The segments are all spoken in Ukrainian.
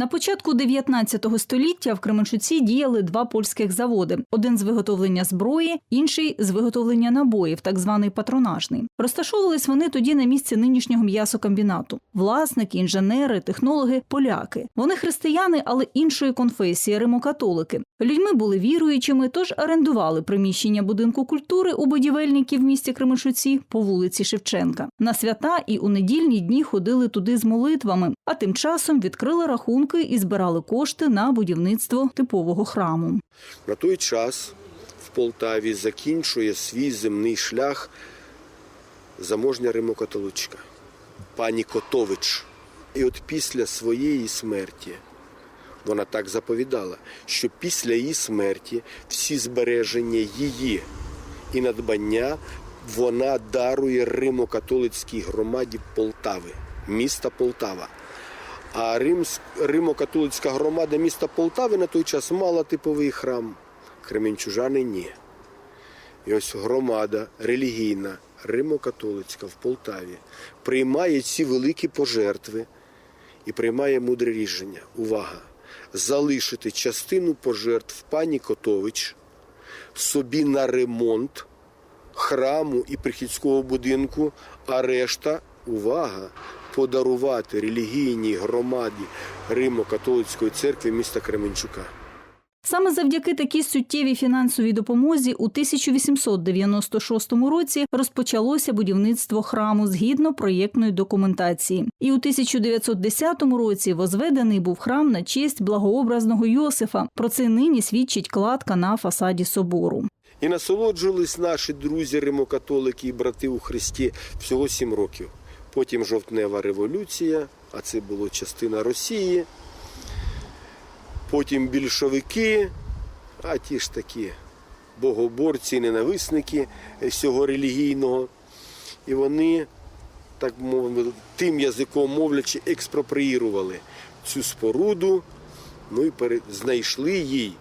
На початку 19 століття в Кременчуці діяли два польських заводи: один з виготовлення зброї, інший з виготовлення набоїв, так званий патронажний. Розташовувались вони тоді на місці нинішнього м'ясокомбінату. Власники, інженери, технологи поляки. Вони християни, але іншої конфесії, римокатолики. Людьми були віруючими, тож орендували приміщення будинку культури у будівельників в місті Кременчуці по вулиці Шевченка. На свята і у недільні дні ходили туди з молитвами, а тим часом відкрили рахунки і збирали кошти на будівництво типового храму. На той час в Полтаві закінчує свій земний шлях заможня римокатоличка пані Котович. І от після своєї смерті вона так заповідала, що після її смерті всі збереження її і надбання вона дарує римокатолицькій громаді Полтави, міста Полтава. А Римо-католицька громада міста Полтави на той час мала типовий храм. Кременчужани ні. І ось громада релігійна, Римо-католицька в Полтаві приймає ці великі пожертви і приймає мудре рішення. Увага! Залишити частину пожертв пані Котович собі на ремонт храму і прихідського будинку, а решта, увага, подарувати релігійній громаді Римо-католицької церкви міста Кременчука. Саме завдяки такій суттєвій фінансовій допомозі у 1896 році розпочалося будівництво храму згідно проєктної документації. І у 1910 році возведений був храм на честь благообразного Йосифа. Про це нині свідчить кладка на фасаді собору. І насолоджувались наші друзі римокатолики і брати у Христі всього сім років. Потім жовтнева революція, а це було частина Росії. Потім більшовики, а ті ж такі богоборці, ненависники всього релігійного. І вони, так мовити, тим язиком мовлячи, експроприїрували цю споруду, ну і знайшли їй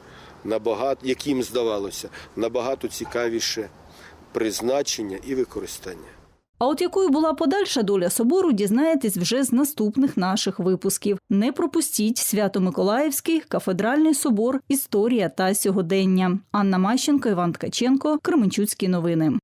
набагато, як їм здавалося, набагато цікавіше призначення і використання. А от якою була подальша доля собору, дізнаєтесь вже з наступних наших випусків. Не пропустіть Свято-Миколаївський кафедральний собор, історія та сьогодення. Анна Мащенко, Іван Ткаченко, Кременчуцькі новини.